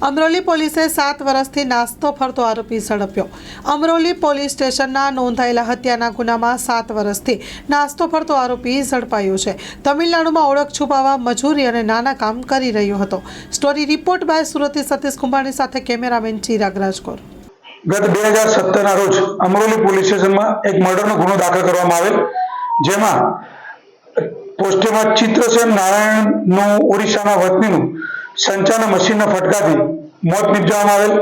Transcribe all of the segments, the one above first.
અમરોલી પોલીસે સાત વર્ષથી નાસ્તો ફરતો આરોપી ઝડપ્યો. અમરોલી પોલીસ સ્ટેશનના નોંધાયેલા હત્યાના ગુનામાં સાત વર્ષથી નાસ્તો ફરતો આરોપી ઝડપાયો છે. તમિલનાડુમાં ઓળખ છુપાવવા મજૂરી અને નાના કામ કરી રહ્યો હતો. Story report by Surati Satish કુંભારની સાથે કેમેરામેન ચિરાગ રાજકોર. ગત બે હજાર સત્તરના રોજ અમરોલી પોલીસ સ્ટેશનમાં એક મર્ડરનો ગુનો દાખલ કરવામાં આવેલ. જેમાં પોસ્ટેમાં ચિત્રસેન નારાયણનું ઓડિશાના વતનીનું સંચાના મશીનના ફટકાથી મોત નિપજાવવામાં આવેલ,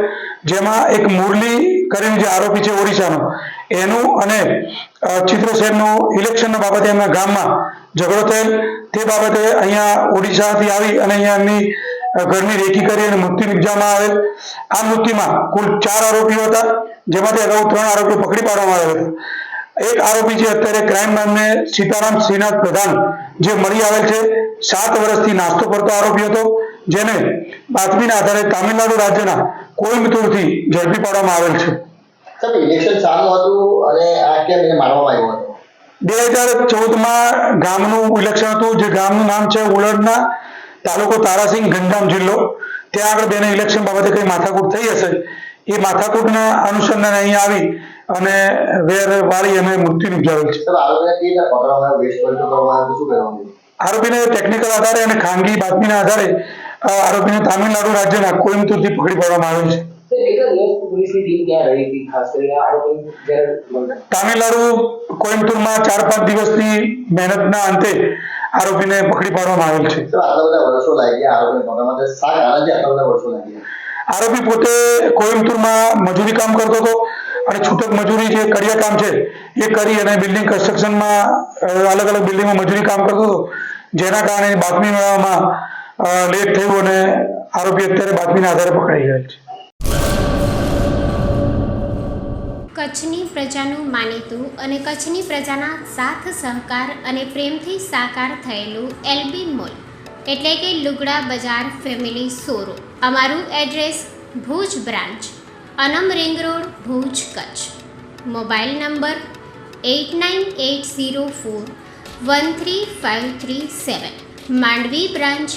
જેમાં એક મુરલી કરીને જે આરોપી છે ઓડિશાનો એનું અને ચિત્ર ચિત્રસેનનું ઇલેક્શનના બાબતે એમના ગામમાં ઝઘડો થયેલ. તે બાબતે અહીંયા ઓડિશાથી આવી અને અહીંયા એમની ઘરની રેકી કરી અને મૃત્યુ નિપજાવવામાં આવેલ. આ મૃત્યુમાં કુલ ચાર આરોપીઓ હતા, જેમાંથી અગાઉ ત્રણ આરોપીઓ પકડી પાડવામાં આવ્યા હતા. એક આરોપી છે અત્યારે ક્રાઇમ નામને સીતારામ શ્રીનાથ પ્રધાન, જે મળી આવેલ છે. સાત વર્ષથી નાસ્તો કરતો આરોપી હતો. જેને બાતમીના આધારે તામિલનાડુ રાજ્યના કોઇમ્બતુરથી ઝડપી પાડવામાં આવેલ છે. સાહેબ ઇલેક્શન ચાલુ હતું અને આ કેમ એને મારવામાં આવ્યો હતો. બે હજાર ચૌદમાં ગામનું ઇલેક્શન હતું જે ગામનું નામ છે ઉલડના તાલુકો તારાસિંહ ગંજામ જિલ્લો. ત્યાં આગળ બેને ઇલેક્શન બાબતે કઈ માથાકૂટ થઈ હશે? એ માથાકૂટના અનુસંધાને અહીંયા આવી અને વેર વાળી અને મૃત્યુ નિપજાવેલ છે. આરોપીને ટેકનિકલ આધારે અને ખાનગી બાતમીના આધારે અ, આરોપીને તામિલનાડુ રાજ્યના કોઈમ્બતુરથી પકડી પાડવામાં આવ્યો છે. તામિલનાડુ કોઈમ્બતુરમાં ચાર પાંચ દિવસની મહેનતના અંતે આરોપીને પકડી પાડવામાં આવેલ છે. આરોપી પોતે કોઈમ્બતુરમાં મજૂરી કામ કરતો હતો અને છૂટક મજૂરી જે કડિયા કામ છે એ કરી અને બિલ્ડિંગ કન્સ્ટ્રક્શનમાં અલગ અલગ બિલ્ડિંગમાં મજૂરી કામ કરતો હતો. જેના કારણે બાતમી મેળવવામાં લેટ થયું અને આરોપી અત્યારે બાતમીના આધારે પકડાઈ ગયેલ છે. કચ્છની પ્રજાનું માનીતું અને કચ્છની પ્રજાના સાથ, સહકાર અને પ્રેમથી સાકાર થયેલું એલબી મોલ, એટલે કે લુગડા બજાર ફેમિલી સોરો અમારું address Bhuj branch, Anam ring road, Bhuj, Kutch. Mobile number eight nine eight zero four one three five three seven, Mandvi branch